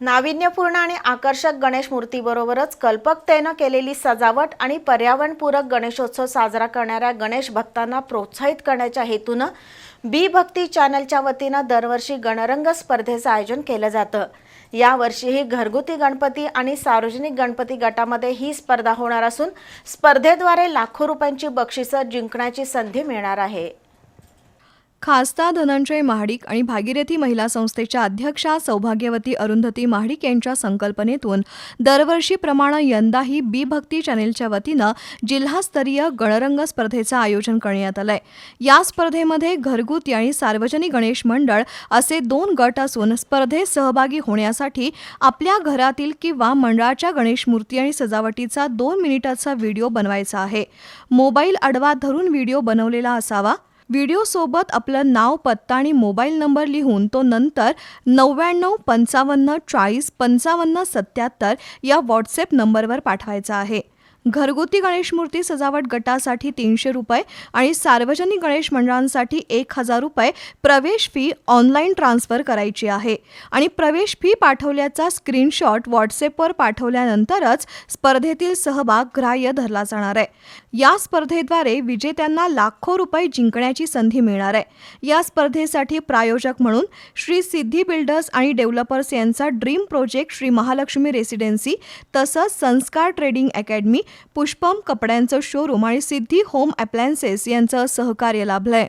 नाविन्यपूर्ण आणि आकर्षक गणेश मूर्तीबरोबरच कल्पकतेनं केलेली सजावट आणि पर्यावरणपूरक गणेशोत्सव साजरा करणाऱ्या गणेश भक्तांना प्रोत्साहित करण्याच्या हेतूनं बी भक्ती चॅनलच्या वतीनं दरवर्षी गणरंग स्पर्धेचं आयोजन केलं जातं. यावर्षीही घरगुती गणपती आणि सार्वजनिक गणपती गटामध्ये ही स्पर्धा होणार असून स्पर्धेद्वारे लाखो रुपयांची बक्षिसं जिंकण्याची संधी मिळणार आहे. खासदा धनंजय महाडिक आणि भागीरथी महिला संस्थेच्या अध्यक्षा सौभाग्यवती अरुंधती महाडिक यांच्या संकल्पनेतून दरवर्षीप्रमाणे यंदाही बी भक्ती चॅनेलच्या वतीनं जिल्हास्तरीय गणरंग स्पर्धेचं आयोजन करण्यात आलंय. या स्पर्धेमध्ये घरगुती आणि सार्वजनिक गणेश मंडळ असे दोन गट असून स्पर्धेत सहभागी होण्यासाठी आपल्या घरातील किंवा मंडळाच्या गणेश मूर्ती आणि सजावटीचा दोन मिनिटाचा व्हिडिओ बनवायचा आहे. मोबाईल आडवा धरून व्हिडिओ बनवलेला असावा. व्हिडिओसोबत आपलं नाव पत्ता आणि मोबाईल नंबर लिहून तो नंतर नव्याण्णव पंचावन्न चाळीस पंचावन्न सत्याहत्तर या व्हॉट्सॲप नंबरवर पाठवायचा आहे. घरगुती गणेश मूर्ती सजावट गटासाठी तीनशे रुपये आणि सार्वजनिक गणेश मंडळांसाठी एक हजार रुपये प्रवेश फी ऑनलाईन ट्रान्स्फर करायची आहे. आणि प्रवेश फी पाठवल्याचा स्क्रीनशॉट व्हॉट्सअपवर पाठवल्यानंतरच स्पर्धेतील सहभाग ग्राह्य धरला जाणार आहे. या स्पर्धेद्वारे विजेत्यांना लाखो रुपये जिंकण्याची संधी मिळणार आहे. या स्पर्धेसाठी प्रायोजक म्हणून श्री सिद्धी बिल्डर्स आणि डेव्हलपर्स यांचा dream project Shri Mahalakshmi residency तसंच संस्कार ट्रेडिंग अकॅडमी पुष्पम कपड्यांचं शोरूम आणि सिद्धी होम अप्लायन्सेस यांचं सहकार्य लाभलंय.